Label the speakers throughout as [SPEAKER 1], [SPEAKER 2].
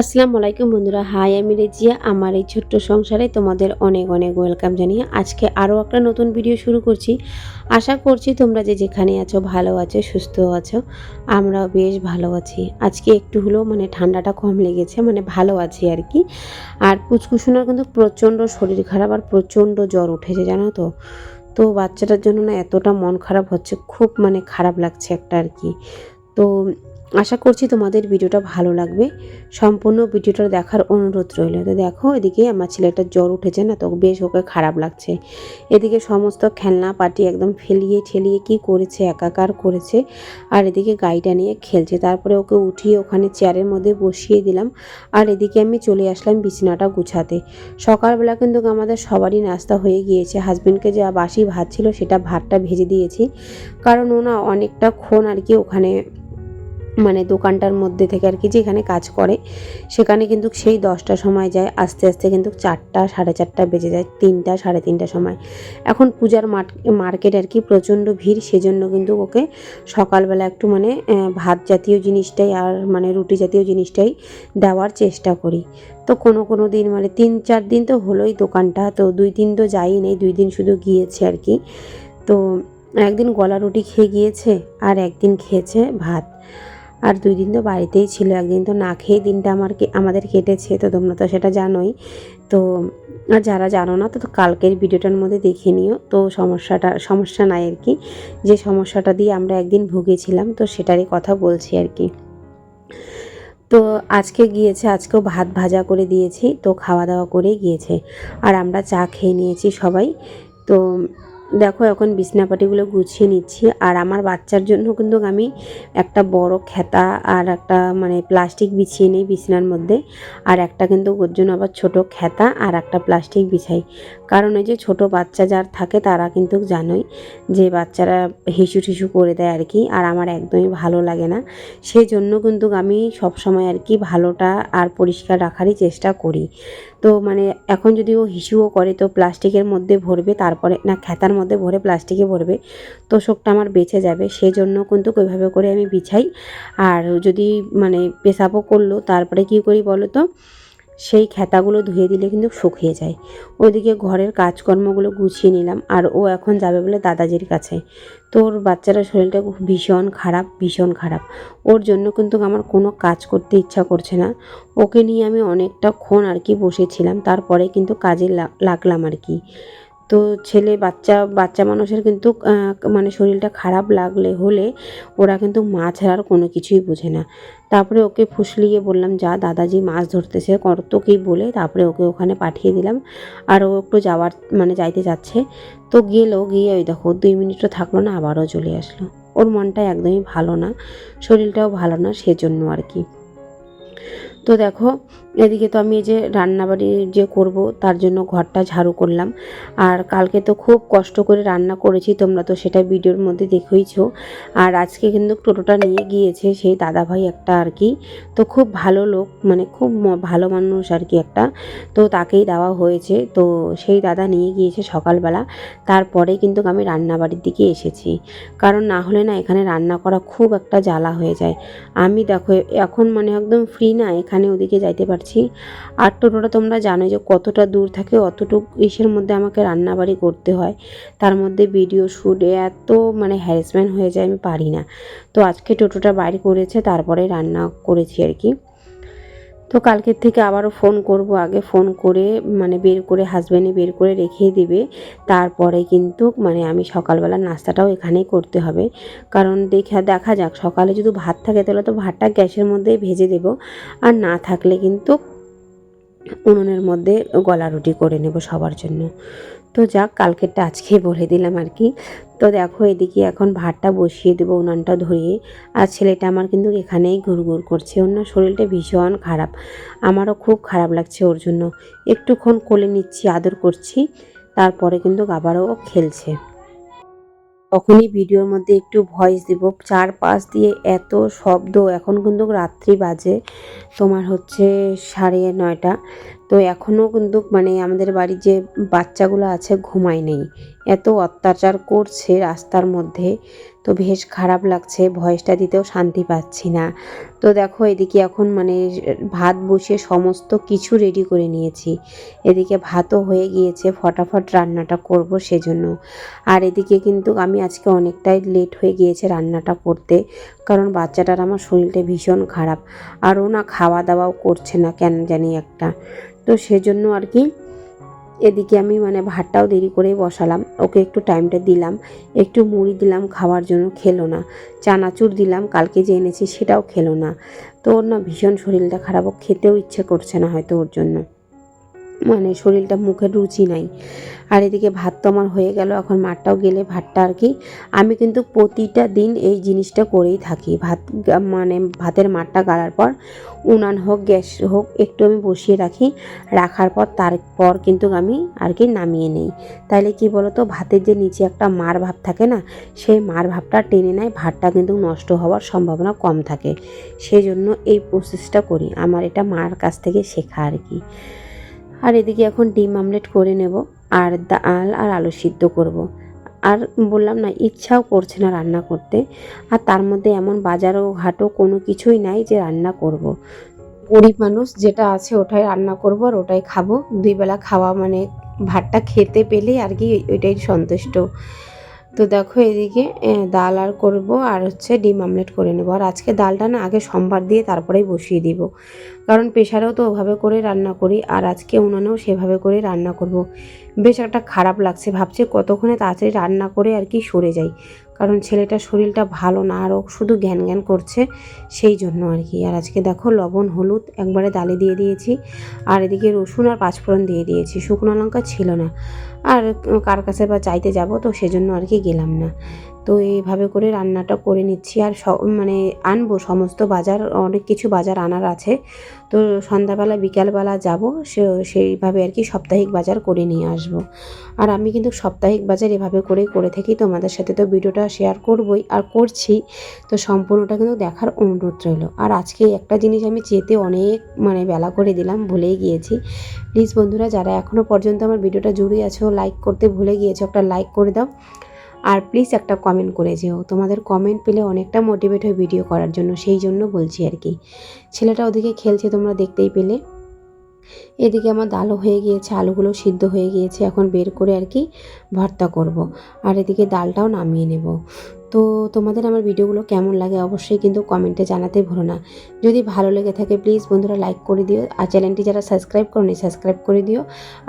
[SPEAKER 1] আসসালামু আলাইকুম বন্ধুরা। হাই, আমি রেজিয়া। আমার এই ছোট্ট সংসারে তোমাদের অনেক অনেক ওয়েলকাম জানিয়ে আজকে আরও একটা নতুন ভিডিও শুরু করছি। আশা করছি তোমরা যে যেখানে আছো ভালো আছো সুস্থ আছো। আমরাও বেশ ভালো আছি। আজকে একটু হলেও মানে ঠান্ডাটা কম লেগেছে মানে ভালো আছি আর কি। আর পুচকুসোনার কিন্তু প্রচণ্ড শরীর খারাপ আর প্রচণ্ড জ্বর উঠেছে, জানো তো? তো বাচ্চাটার জন্য না এতটা মন খারাপ হচ্ছে, খুব মানে খারাপ লাগছে একটা আর কি। তো আশা করছি তোমাদের ভিডিওটা ভালো লাগবে। সম্পূর্ণ ভিডিওটা দেখার অনুরোধ রইল। তো দেখো, এদিকে আমার ছেলেটার জ্বর উঠেছে না, তো বেশ ওকে খারাপ লাগছে। এদিকে সমস্ত খেলনা পাটি একদম ফেলিয়ে ঠেলিয়ে কি করেছে, একাকার করেছে, আর এদিকে গাড়িটা নিয়ে খেলছে। তারপরে ওকে উঠিয়ে ওখানে চেয়ারের মধ্যে বসিয়ে দিলাম, আর এদিকে আমি চলে আসলাম বিছানাটা গুছাতে। সকালবেলা কিন্তু আমাদের সবারই নাস্তা হয়ে গিয়েছে। হাজব্যান্ডকে যা বাসি ভাত ছিল, সেটা ভাতটা ভেজে দিয়েছি। কারণ ও না অনেকটা ক্ষণ আর কি ওখানে মানে দোকানটার মধ্যে থেকে আর কি যেখানে কাজ করে, সেখানে কিন্তু সেই দশটার সময় যায়, আস্তে আস্তে কিন্তু চারটা, সাড়ে চারটা বেজে যায়, তিনটা, সাড়ে তিনটা সময়। এখন পূজার মার্কেট আর কি প্রচণ্ড ভিড়, সেজন্য কিন্তু ওকে সকালবেলা একটু মানে ভাত জাতীয় জিনিসটাই আর মানে রুটি জাতীয় জিনিসটাই দেওয়ার চেষ্টা করি। তো কোনো কোনো দিন মানে তিন চার দিন তো হলোই দোকানটা, তো দুই দিন তো যাই নেই, দুই দিন শুধু গিয়েছে আর কি। তো একদিন গলা রুটি খেয়ে গিয়েছে, আর একদিন খেয়েছে ভাত। আর দুই দিন তো বাড়িতেই ছিল, একদিন তো না খেয়ে দিনটা আমার আমাদের কেটেছে, তো তোমরা তো সেটা জানোই। তো, আর যারা জানো না, তো তো কালকের ভিডিওটার মধ্যে দেখে নিও। তো সমস্যাটা, সমস্যা নাই আর কি। যে সমস্যাটা দিয়ে আমরা একদিন ভুগেছিলাম, তো সেটারই কথা বলছি আর কি। তো আজকে গিয়েছে, আজকেও ভাত ভাজা করে দিয়েছি, তো খাওয়া দাওয়া করে গিয়েছে। আর আমরা চা খেয়ে নিয়েছি সবাই। তো দেখো, এখন বিছনাপাটিগুলো গুছিয়ে নিচ্ছি। আর আমার বাচ্চার জন্য কিন্তু আমি একটা বড় খেতা আর একটা মানে প্লাস্টিক বিছিয়ে নিই বিছানার মধ্যে। আর একটা কিন্তু ওর জন্য আবার ছোট খেতা আর একটা প্লাস্টিক বিছাই। কারণ ওই যে ছোট বাচ্চা যার থাকে তারা কিন্তু জানোই যে বাচ্চারা হিসু টিসু করে দেয় আর কি। আর আমার একদমই ভালো লাগে না। সেই জন্য কিন্তু আমি সবসময় আর কি ভালোটা আর পরিষ্কার রাখারই চেষ্টা করি। তো মানে এখন যদি ও হিসুও করে, তো প্লাস্টিকের মধ্যে ভরবে, তারপরে, না, খেতার মধ্যে ভরে প্লাস্টিকে ভরবে তোষকটা আমার বেঁচে যাবে। সেজন্য কিন্তু ওইভাবে করে আমি বিছাই। আর যদি মানে পেশাবও করল, তারপরে কি করি বলো তো সেই খেতাগুলো ধুয়ে দিলে কিন্তু শুকিয়ে যায়। ওইদিকে ঘরের কাজকর্মগুলো গুছিয়ে নিলাম আর ও এখন যাবে বলে দাদাজির কাছে। তোর বাচ্চারা শরীরটা ভীষণ খারাপ ভীষণ খারাপ। ওর জন্য কিন্তু আমার কোনো কাজ করতে ইচ্ছা করছে না। ওকে নিয়ে আমি অনেকটা ক্ষণ আর কি বসেছিলাম, তারপরে কিন্তু কাজে লাগলাম আর কি। তো ছেলে বাচ্চা বাচ্চা মানুষের কিন্তু মানে শরীরটা খারাপ লাগলে হলে ওরা কিন্তু মাছ ছাড়ার কোনো কিছুই বোঝে না। তারপরে ওকে ফুসলিয়ে বললাম, যা দাদাজি মাছ ধরতেছে কত কী বলে। তারপরে ওকে ওখানে পাঠিয়ে দিলাম। আর ও একটু যাওয়ার মানে যাইতে যাচ্ছে। তো গেলো, গিয়ে ওই দেখো, দুই মিনিটও থাকল না, আবারও চলে আসলো। ওর মনটা একদমই ভালো না, শরীরটাও ভালো না, সেজন্য আর কি। তো দেখো এদিকে তো আমি এই যে রান্নাবাড়ি যে করব, তার জন্য ঘরটা ঝাড়ু করলাম। আর কালকে তো খুব কষ্ট করে রান্না করেছি, তোমরা তো সেটা ভিডিওর মধ্যে দেখেইছো। আর আজকে কিন্তু টোটোটা নিয়ে গিয়েছে সেই দাদাভাই একটা আর কি। তো খুব ভালো লোক মানে খুব ভালো মানুষ আর কি একটা। তো তাকেই দেওয়া হয়েছে। তো সেই দাদা নিয়ে গিয়েছে সকালবেলা। তারপরে কিন্তু আমি রান্নাবাড়ির দিকে এসেছি। কারণ না হলে না এখানে রান্না করা খুব একটা জ্বালা হয়ে যায়। আমি দেখো, এখন মানে একদম ফ্রি না, এখানে ওদিকে যাইতে পারছি আর টোটোটা তোমরা জানো যে কতটা দূর থাকে, অতটুকু ইসের মধ্যে আমাকে রান্নাবাড়ি করতে হয়। তার মধ্যে ভিডিও শ্যুট এত মানে হ্যারাসমেন্ট হয়ে যায় আমি পারি না। তো আজকে টোটোটা বাইরে করেছে, তারপরে রান্না করেছি আর কি। তো কালকের থেকে আবারও ফোন করব। আগে ফোন করে মানে বের করে হাজব্যান্ডে বের করে রেখে দিবে। তারপরে কিন্তু মানে আমি সকালবেলা নাস্তাটাও এখানেই করতে হবে। কারণ দেখা দেখা যাক, সকালে যদি ভাত থাকে তাহলে তো ভাতটা গ্যাসের মধ্যেই ভেজে দেব। আর না থাকলে কিন্তু উনুনের মধ্যে গলা রুটি করে নেব সবার জন্য। তো যাক, কালকেরটা আজকেই বলে দিলাম আর কি। তো দেখো, এদিকে এখন ভাতটা বসিয়ে দেবো উনানটা ধরিয়ে। আর ছেলেটা আমার কিন্তু এখানেই ঘুরঘুর করছে। ওর না শরীরটা ভীষণ খারাপ। আমারও খুব খারাপ লাগছে ওর জন্য। একটুক্ষণ কোলে নিচ্ছি, আদর করছি। তারপরে কিন্তু আবারও খেলছে। তখনই ভিডিওর মধ্যে একটু ভয়েস দিব। চার পাশ দিয়ে এত শব্দ। এখন কিন্তু রাত্রি বাজে। তোমার হচ্ছে সাড়ে নয়টা। তো এখনও কিন্তু মানে আমাদের বাড়ির যে বাচ্চাগুলো আছে ঘুমায় নেই। এত অত্যাচার করছে রাস্তার মধ্যে। তো বেশ খারাপ লাগছে, ভয়েসটা দিতেও শান্তি পাচ্ছি না। তো দেখো এদিকে এখন মানে ভাত বসিয়ে সমস্ত কিছু রেডি করে নিয়েছি। এদিকে ভাতও হয়ে গিয়েছে, ফটাফট রান্নাটা করব সেজন্য। আর এদিকে কিন্তু আমি আজকে অনেকটাই লেট হয়ে গিয়েছে রান্নাটা করতে, কারণ বাচ্চাটার আমার শরীরটা ভীষণ খারাপ। আর ও না খাওয়া দাওয়াও করছে না, কেন জানি একটা। তো সেজন্য আর কি এদিকে আমি মানে ভাতটাও দেরি করে বসালাম। ওকে একটু টাইমটা দিলাম। একটু মুড়ি দিলাম, খাওয়ার জন্য খেলো না। চানাচুর দিলাম, কালকে যে এনেছি সেটাও খেলো না। তো ওর না ভীষণ শরীরটা খারাপ খেতেও ইচ্ছে করছে না হয়তো ওর জন্য। মানে শরীরটা মুখের রুচি নাই। আর এদিকে ভাত তো আমার হয়ে গেল, এখন মাঠটাও গেলে ভাতটা আর কি। আমি কিন্তু প্রতিটা দিন এই জিনিসটা করেই থাকি। ভাত মানে ভাতের মাঠটা গাড়ার পর, উনান হোক, গ্যাস হোক, একটু আমি বসিয়ে রাখি। রাখার পর, তারপর কিন্তু আমি আর কি নামিয়ে নেই। তাইলে কি বলতো, ভাতের যে নিচে একটা মার ভাব থাকে না, সেই মার ভাবটা টেনে নেয়, ভাতটা কিন্তু নষ্ট হওয়ার সম্ভাবনা কম থাকে। সেই জন্য এই প্রসেসটা করি। আমার এটা মার কাছ থেকে শেখা আর কি। আর এদিকে এখন ডিম আমলেট করে নেব। আর ডাল আর আলু সিদ্ধ করব। আর বললাম না, ইচ্ছাও করছে না রান্না করতে আর তার মধ্যে এমন বাজারও ঘাটও কোনো কিছুই নাই যে রান্না করব। গরিব মানুষ যেটা আছে ওটাই রান্না করব আর ওটাই খাব দুই বেলা খাওয়া মানে ভাতটা খেতে পেলেই আর কি ওইটাই সন্তুষ্ট তো দেখো এদিকে ডাল আর করব, আর হচ্ছে ডিম আমলেট করে নেব। আর আজকে ডালটা না আগে সোমবার দিয়ে তারপরেই বসিয়ে দিব। কারণ প্রেশারেও তো ওভাবে করে রান্না করি, আর আজকে উনানেও সেভাবে করে রান্না করব। বেশ একটা খারাপ লাগছে, ভাবছে কতক্ষণে তাড়াতাড়ি রান্না করে আর কি সরে যাই। কারণ ছেলেটার শরীরটা ভালো না, আর শুধু জ্ঞান জ্ঞান করছে, সেই জন্য আর কি। আর আজকে দেখো লবণ, হলুদ, একবারে ডালে দিয়ে দিয়েছি, আর এদিকে রসুন আর পাঁচফোড়ন দিয়ে দিয়েছি, শুকনো লঙ্কা ছিল না। আর কার কাছে বা চাইতে যাব তো সেজন্য আর কি গেলাম না। তো এইভাবে করে রান্নাটা করে নিচ্ছি আর মানে আনব সমস্ত বাজার, অনেক কিছু বাজার আনার আছে। তো সন্ধ্যাবেলা, বিকালবেলা যাব সেইভাবে আর কি সাপ্তাহিক বাজার করে নিয়ে আসব। আর আমি কিন্তু সাপ্তাহিক বাজার এভাবে করে করে থাকি, তোমাদের সাথে তো ভিডিওটা শেয়ার করবই আর করছি। তো সম্পূর্ণটা কিন্তু দেখার অনুরোধ রইল। আর আজকে একটা জিনিস আমি চেতে অনেক মানে বেলা করে দিলাম, ভুলেই গিয়েছি। প্লিজ বন্ধুরা, যারা এখনও পর্যন্ত আমার ভিডিওটা জুড়ে আছো লাইক করতে ভুলে গিয়েছো, একটা লাইক করে দাও। আর প্লিজ একটা কমেন্ট করে যেও। তোমাদের কমেন্ট পেলে অনেকটা মোটিভেট হয় ভিডিও করার জন্য, সেই জন্য বলছি আর কি। ছেলেটা ওদিকে খেলছে, তোমরা দেখতেই পেলে। এদিকে আমার ডালও হয়ে গিয়েছে, আলুগুলো সিদ্ধ হয়ে গিয়েছে, এখন বের করে আর কি ভর্তা করব। আর এদিকে ডালটাও নামিয়ে নেব। তো তোমাদের আমার ভিডিওগুলো কেমন লাগে অবশ্যই কিন্তু কমেন্টে জানাতে ভুলো না। যদি ভালো লেগে থাকে প্লিজ বন্ধুরা লাইক করে দিও আর চ্যানেলটি যারা সাবস্ক্রাইব করনি সাবস্ক্রাইব করে দিও।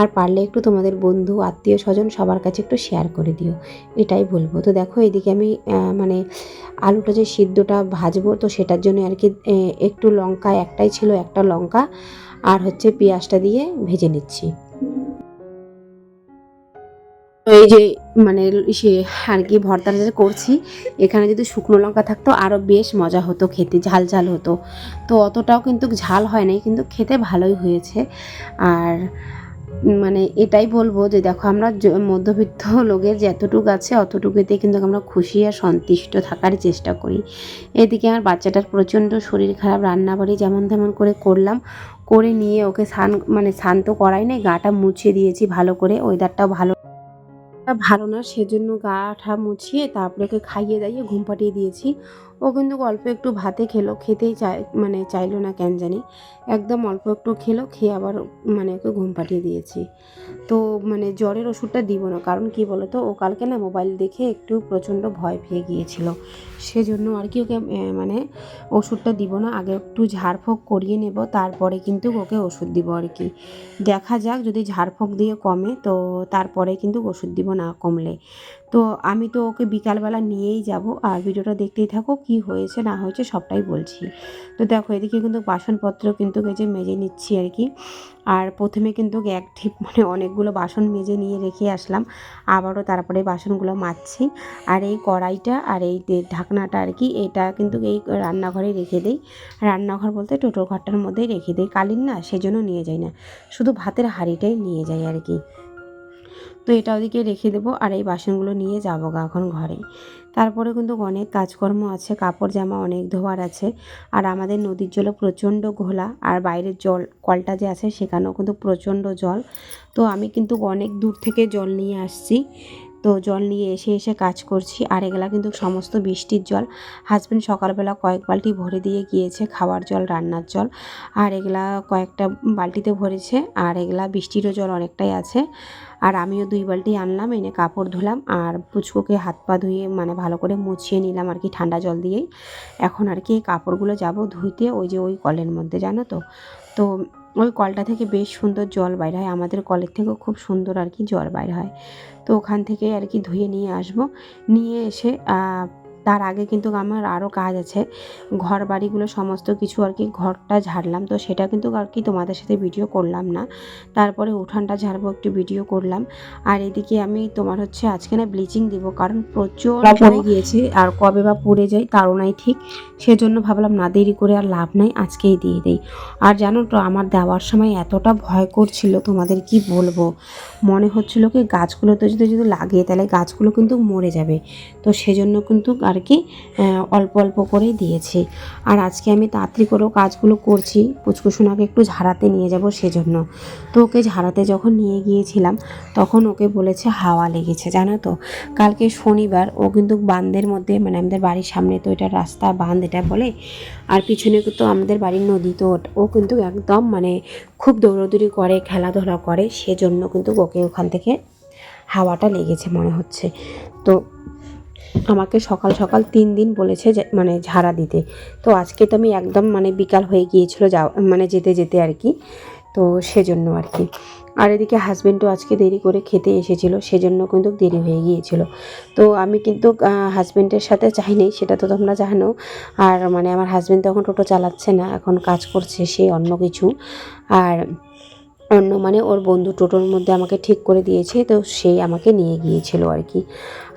[SPEAKER 1] আর পারলে একটু তোমাদের বন্ধু, আত্মীয়, স্বজন সবার কাছে একটু শেয়ার করে দিও। এটাই বলব। তো দেখো এদিকে আমি মানে আলুটা যে সিদ্ধটা ভাজবো তো সেটার জন্য আর কি একটু লঙ্কা, একটাই ছিল একটা লঙ্কা। আর হচ্ছে পেঁয়াজটা দিয়ে ভেজে নিচ্ছি। এই যে মানে সে আর কি ভর্তাটা যে করছি, এখানে যদি শুকনো লঙ্কা থাকতো আরও বেশ মজা হতো খেতে, ঝাল ঝাল হতো। তো অতটাও কিন্তু ঝাল হয় নাই, কিন্তু খেতে ভালোই হয়েছে। আর মানে এটাই বলব যে দেখো আমরা মধ্যবিত্ত লোকের যতটুকু আছে অতটুকুতে কিন্তু আমরা খুশি আর সন্তুষ্ট থাকার চেষ্টা করি। এদিকে আমার বাচ্চাটার প্রচণ্ড শরীর খারাপ রান্না বাড়ি যেমন তেমন করে করলাম, করে নিয়ে ওকে স্নান মানে স্নান তো করাই নাই, গাটা মুছিয়ে দিয়েছি ভালো করে, ওয়েদারটাও ভালো ভালো না, সেজন্য গা ঠা মুছিয়ে তারপরে ওকে খাইয়ে দাইয়ে ঘুম পাঠিয়ে দিয়েছি। ও কিন্তু অল্প একটু ভাতে খেলো, খেতেই চাই মানে চাইলো না কেন জানি। একদম অল্প একটু খেলো, খেয়ে আবার মানে ওকে ঘুম পাঠিয়ে দিয়েছি। তো মানে জ্বরের ওষুধটা দিব না, কারণ কি বলতো, ও কালকে না মোবাইল দেখে একটু প্রচণ্ড ভয় পেয়ে গিয়েছিল। সেজন্য আর কি ওকে মানে ওষুধটা দিব না, আগে একটু ঝাড়ফোঁক করিয়ে নেব, তারপরে কিন্তু ওকে ওষুধ দিব আর কি। দেখা যাক, যদি ঝাড়ফোঁক দিয়ে কমে, তো তারপরে কিন্তু ওষুধ দিব না কমলে। তো আমি তো ওকে বিকালবেলা নিয়েই যাব আর ভিডিওটা দেখতেই থাকো কি হয়েছে, না হয়েছে সবটাই বলছি। তো দেখো এদিকে কিন্তু বাসনপত্র কিন্তু যে মেজে নিচ্ছি আর কি। আর প্রথমে কিন্তু এক ঠিক মানে অনেকগুলো বাসন মেজে নিয়ে রেখে আসলাম, আবারও তারপরে বাসনগুলো মাজছি। আর এই কড়াইটা আর এই ঢাকনাটা আর কি, এটা কিন্তু এই রান্নাঘরে রেখে দেই। রান্নাঘর বলতে টোটো ঘরটার মধ্যেই রেখে দেই কালিন না সেজন্য নিয়ে যাই না, শুধু ভাতের হাঁড়িটাই নিয়ে যাই আর কি। তো এটা ওদিকে রেখে দেবো আর এই বাসনগুলো নিয়ে যাব গা এখন ঘরে। তারপরে কিন্তু অনেক কাজকর্ম আছে, কাপড় জামা অনেক ধোয়ার আছে আর আমাদের নদীর জলও প্রচণ্ড ঘোলা আর বাইরের জল, কলটা যে আছে সেখানেও কিন্তু প্রচণ্ড জল। তো আমি কিন্তু অনেক দূর থেকে জল নিয়ে আসছি। তো জল নিয়ে এসে এসে কাজ করছি। আর এগুলা কিন্তু সমস্ত বৃষ্টির জল। হাজব্যান্ড সকালবেলা কয়েক বালতি ভরে দিয়ে গিয়েছে খাওয়ার জল, রান্নার জল। আর এগুলা কয়েকটা বালতিতে ভরেছে। আর এগুলা বৃষ্টিরও জল অনেকটাই আছে। আর আমিও দুই বালতি আনলাম, এনে কাপড় ধুলাম। আর পুচকুকে হাত পা ধুয়ে মানে ভালো করে মুছিয়ে নিলাম আর কি ঠান্ডা জল দিয়েই। এখন আর কি কাপড়গুলো যাব ধুইতে, ওই যে ওই কলের মধ্যে, জানো তো? তো ওই কলটা থেকে বেশ সুন্দর জল বাইর হয়। আমাদের কলের থেকেও খুব সুন্দর আর কি জল বাইর হয়। তো ওখান থেকে আর কি ধুয়ে নিয়ে আসব। নিয়ে এসে তার আগে কিন্তু আমার আরও কাজ আছে। ঘর বাড়িগুলো সমস্ত কিছু আর কি ঘরটা ঝাড়লাম। তো সেটা কিন্তু আর কি তোমাদের সাথে ভিডিও করলাম না। তারপরে উঠানটা ঝাড়বো একটু ভিডিও করলাম। আর এদিকে আমি তোমার হচ্ছে আজকে না ব্লিচিং দিব কারণ প্রচুর পড়ে গিয়েছে। আর কবে বা পড়ে যায় তারও নাই ঠিক। সেজন্য ভাবলাম না দেরি করে আর লাভ নাই আজকেই দিয়ে দিই। আর জানো তো আমার দেওয়ার সময় এতটা ভয় করছিল তোমাদের কি বলব? মনে হচ্ছিল কি গাছগুলোতে যদি যদি লাগে তাহলে গাছগুলো কিন্তু মরে যাবে। তো সেজন্য কিন্তু আর কি অল্প অল্প করেই দিয়েছি। আর আজকে আমি তাড়াতাড়ি করেও কাজগুলো করছি পুচকুসোনাকে একটু ঝাড়াতে নিয়ে যাব সেজন্য। তো ওকে ঝাড়াতে যখন নিয়ে গিয়েছিলাম, তখন ওকে বলেছে হাওয়া লেগেছে, জানো তো? কালকে শনিবার ও কিন্তু বান্ধের মধ্যে মানে আমাদের বাড়ির সামনে তো এটা রাস্তা বান্ধ এটা বলে, আর পিছনে তো আমাদের বাড়ির নদী তো ও কিন্তু একদম মানে খুব দৌড়দৌড়ি করে, খেলাধুলা করে, সেজন্য কিন্তু ওকে ওখান থেকে হাওয়াটা লেগেছে মনে হচ্ছে। তো আমাকে সকাল সকাল তিন দিন বলেছে মানে ঝাড়া দিতে। তো আজকে তো আমি একদম মানে বিকাল হয়ে গিয়েছিল যা মানে যেতে যেতে আর কি। তো সেজন্য আর কি। আর এদিকে হাজব্যান্ডও আজকে দেরি করে খেতে এসেছিল, সেজন্য কিন্তু দেরি হয়ে গিয়েছিল। তো আমি কিন্তু হাজব্যান্ডের সাথে চাইনি সেটা তো তোমরা জানো। আর মানে আমার হাজব্যান্ড তখন টোটো চালাচ্ছে না, এখন কাজ করছে সে অন্য কিছু। আর অন্য মানে ওর বন্ধু টোটোর মধ্যে আমাকে ঠিক করে দিয়েছে, তো সেই আমাকে নিয়ে গিয়েছিল আর কি।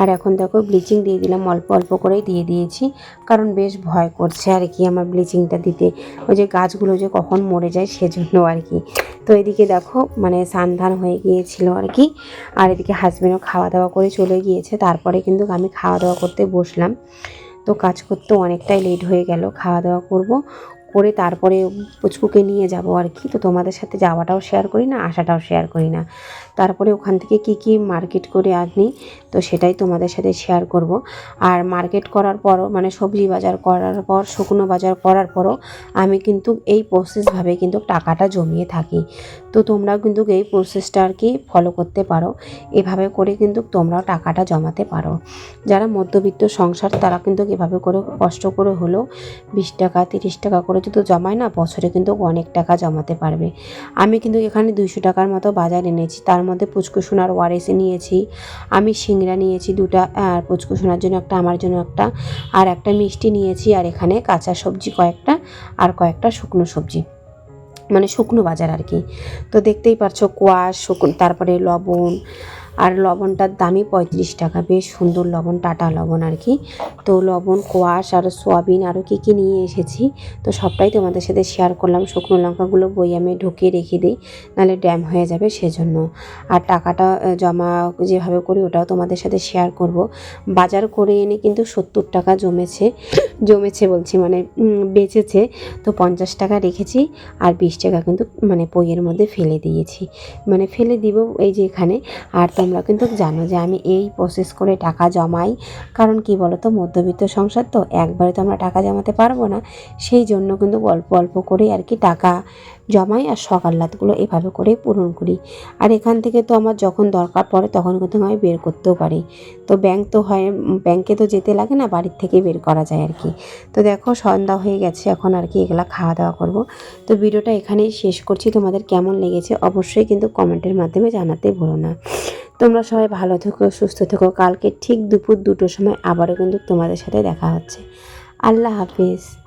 [SPEAKER 1] আর এখন দেখো ব্লিচিং দিয়ে দিলাম, অল্প অল্প করেই দিয়ে দিয়েছি, কারণ বেশ ভয় করছে আর কি আমার ব্লিচিংটা দিতে। ওই যে গাছগুলো যে কখন মরে যায় সেজন্য আর কি। তো এদিকে দেখো মানে সান্ধান হয়ে গিয়েছিল আর কি, আর এদিকে হাজব্যান্ডও খাওয়া দাওয়া করে চলে গিয়েছে, তারপরে কিন্তু আমি খাওয়া দাওয়া করতে বসলাম। তো কাজ করতে অনেকটাই লেট হয়ে গেল খাওয়া দাওয়া করব। করে তারপরে পুচকুকে নিয়ে যাব আর কি। তো তোমাদের সাথে যাওয়াটাও শেয়ার করি না, আসাটাও শেয়ার করি না। তারপরে ওখান থেকে কি কি মার্কেট করে আনি তো সেটাই তোমাদের সাথে শেয়ার করব। আর মার্কেট করার পরও মানে সবজি বাজার করার পর, শুকনো বাজার করার পরও আমি কিন্তু এই প্রসেসভাবে কিন্তু টাকাটা জমিয়ে থাকি। তো তোমরাও কিন্তু এই প্রসেসটা আর কি ফলো করতে পারো। এভাবে করে কিন্তু তোমরাও টাকাটা জমাতে পারো। যারা মধ্যবিত্ত সংসার, তারা কিন্তু এভাবে করে কষ্ট করে হলেও বিশ টাকা, তিরিশ টাকা করে যদি জমায় না, বছরে কিন্তু অনেক টাকা জমাতে পারবে। আমি কিন্তু এখানে দুইশো টাকার মতো বাজার এনেছি, তার মধ্যে পুচকু সোনার ওয়ারেসে নিয়েছি। আমি সিংড়া নিয়েছি দুটা, আর পুচকু সোনার জন্য একটা, আমার জন্য একটা, আর একটা মিষ্টি নিয়েছি, আর এখানে কাঁচা সবজি কয়েকটা, আর কয়েকটা শুকনো সবজি। মানে শুকনো বাজার আর কি। তো দেখতেই পারছ, কোয়াশ, শুকনো, তারপরে লবণ আর লবণটার দামই পঁয়ত্রিশ টাকা। বেশ সুন্দর লবণ, টাটা লবণ আর কি। তো লবণ, কোয়াশ আর সোয়াবিন আরও কী কী নিয়ে এসেছি, তো সবটাই তোমাদের সাথে শেয়ার করলাম। শুকনো লঙ্কাগুলো বইয়ামে ঢুকিয়ে রেখে দিই, নাহলে ড্যাম হয়ে যাবে সেজন্য। আর টাকাটা জমা যেভাবে করি ওটাও তোমাদের সাথে শেয়ার করব। বাজার করে এনে কিন্তু সত্তর টাকা জমেছে জমেছে বলছি মানে বেঁচেছে। তো পঞ্চাশ টাকা রেখেছি আর বিশ টাকা কিন্তু মানে বইয়ের মধ্যে ফেলে দিয়েছি। মানে ফেলে দিব এই যে এখানে। আর তোমরা কিন্তু জানো যে আমি এই প্রসেস করে টাকা জমাই। কারণ কি বলো তো মধ্যবিত্ত সংসার তো একবারে তো আমরা টাকা জমাতে পারব না। সেই জন্য কিন্তু অল্প অল্প করে আর কি টাকা জমাই আর সকাল্লাতগুলো এভাবে করে পূরণ করি। আর এখান থেকে তো আমার যখন দরকার পড়ে তখন কিন্তু আমি বের করতেও পারি। তো ব্যাংক তো হয় ব্যাংকে তো যেতে লাগে না, বাড়ির থেকে বের করা যায় আর কি। তো দেখো সন্ধ্যা হয়ে গেছে, এখন আর কি এগুলা খাওয়া দাওয়া করব। তো ভিডিওটা এখানেই শেষ করছি, তোমাদের কেমন লেগেছে অবশ্যই কিন্তু কমেন্টের মাধ্যমে জানাতে ভুলো না। তোমরা সবাই ভালো থেকো, সুস্থ থেকো, কালকে ঠিক দুপুর দুটোর সময় আবারও কিন্তু তোমাদের সাথে দেখা হচ্ছে। আল্লাহ হাফিজ।